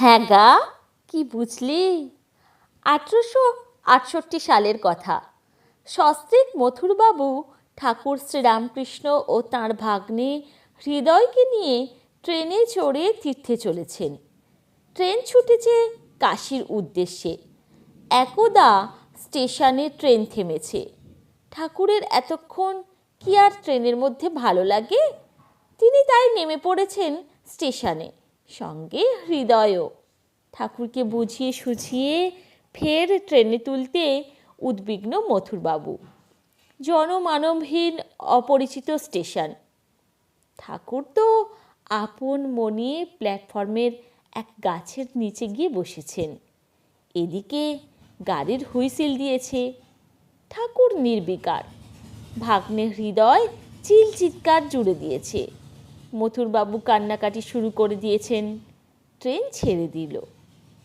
হ্যাঁ গা, কি বুঝলি? আঠেরোশো আটষট্টি সালের কথা। সস্ত্রীক মথুরবাবু ঠাকুর শ্রীরামকৃষ্ণ ও তাঁর ভাগ্নে হৃদয়কে নিয়ে ট্রেনে চড়ে তীর্থে চলেছেন। ট্রেন ছুটেছে কাশির উদ্দেশ্যে। একদা স্টেশনে ট্রেন থেমেছে। ঠাকুরের এতক্ষণ কি আর ট্রেনের মধ্যে ভালো লাগে? তিনি তাই নেমে পড়েছেন স্টেশনে। সঙ্গে হৃদয়ও। ঠাকুরকে বুঝিয়ে সুঝিয়ে ফের ট্রেনে তুলতে উদ্বিগ্ন মথুরবাবু। জনমানবহীন অপরিচিত স্টেশন। ঠাকুর তো আপন মনে প্ল্যাটফর্মের এক গাছের নিচে গিয়ে বসেছেন। এদিকে গাড়ির হুইসিল দিয়েছে। ঠাকুর নির্বিকার। ভাগ্নে হৃদয় চিল চিৎকার জুড়ে দিয়েছে। মথুরবাবু কান্নাকাটি শুরু করে দিয়েছেন। ট্রেন ছেড়ে দিল।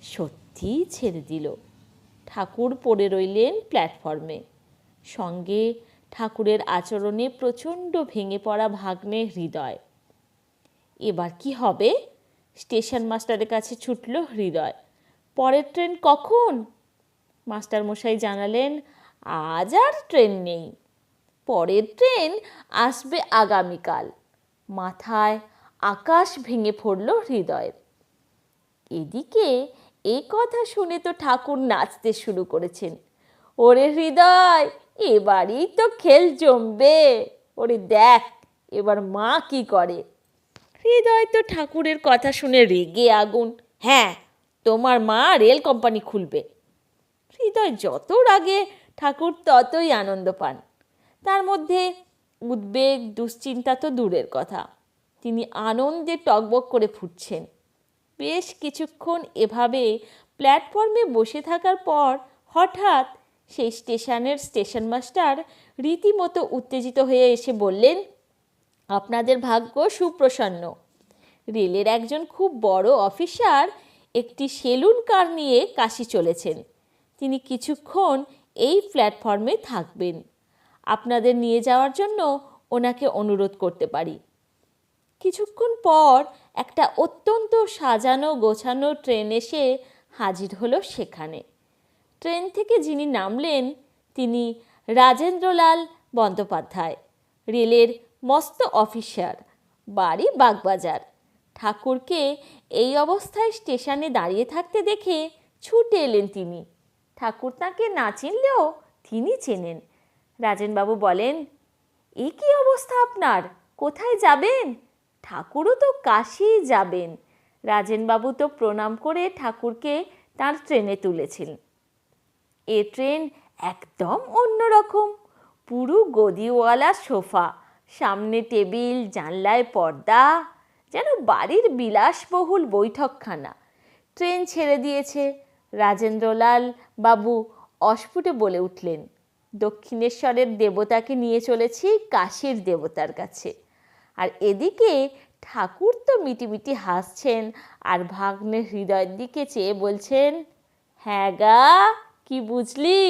সত্যি ছেড়ে দিল। ঠাকুর পড়ে রইলেন প্ল্যাটফর্মে। সঙ্গে ঠাকুরের আচরণে প্রচণ্ড ভেঙে পড়া ভাগ্নে হৃদয়। এবার কি হবে? স্টেশন মাস্টারের কাছে ছুটল হৃদয়। পরের ট্রেন কখন? মাস্টার মশাই জানালেন, আজ আর ট্রেন নেই। পরের ট্রেন আসবে আগামীকাল। মাথায় আকাশ ভেঙে পড়ল হৃদয়ের এদিকে এই কথা শুনে তো ঠাকুর নাচতে শুরু করেছেন। ওরে হৃদয়, এবারই তো খেল জমবে। ওরে দেখ, এবার মা কি করে? হৃদয় তো ঠাকুরের কথা শুনে রেগে আগুন। হ্যাঁ তোমার মা রেল কোম্পানি খুলবে। হৃদয় যত রাগে ঠাকুর ততই আনন্দ পান। তার মধ্যে উদ্বেগ, দুশ্চিন্তা তো দূরের কথা। তিনি আনন্দে টকবক করে ফুটছেন। বেশ কিছুক্ষণ এভাবে প্ল্যাটফর্মে বসে থাকার পর হঠাৎ সেই স্টেশনের স্টেশন মাস্টার রীতিমতো উত্তেজিত হয়ে এসে বললেন, আপনাদের ভাগ্য সুপ্রসন্ন। রেলের একজন খুব বড় অফিসার একটি সেলুন কার নিয়ে কাশি চলেছেন। তিনি কিছুক্ষণ এই প্ল্যাটফর্মে থাকবেন। আপনাদের নিয়ে যাওয়ার জন্য ওনাকে অনুরোধ করতে পারি। কিছুক্ষণ পর একটা অত্যন্ত সাজানো গোছানো ট্রেন এসে হাজির হলো সেখানে। ট্রেন থেকে যিনি নামলেন, তিনি রাজেন্দ্রলাল বন্দ্যোপাধ্যায়, রেলের মস্ত অফিসার, বাড়ি বাগবাজার। ঠাকুরকে এই অবস্থায় স্টেশনে দাঁড়িয়ে থাকতে দেখে ছুটে এলেন তিনি। ঠাকুর তাঁকে না চিনলেও তিনি চেনেন। রাজেনবাবু বলেন, এ কী অবস্থা আপনার? কোথায় যাবেন? ঠাকুরও তো কাশি যাবেন। রাজেনবাবু তো প্রণাম করে ঠাকুরকে তার ট্রেনে তুলেছিলেন এ ট্রেন একদম অন্যরকম পুরো গদিওয়ালা সোফা, সামনে টেবিল, জানলায় পর্দা, যেন বাড়ির বিলাসবহুল বৈঠকখানা। ট্রেন ছেড়ে দিয়েছে। রাজেন্দ্রলাল বাবু অস্ফুটে বলে উঠলেন দক্ষিণেশ্বরের দেবতাকে নিয়ে চলেছি কাশীর দেবতার কাছে। আর এদিকে ঠাকুর তো মিটিমিটি হাসছেন আর ভাগ্নের হৃদয়ের দিকে চেয়ে বলছেন হ্যাঁ গা, কি বুঝলি?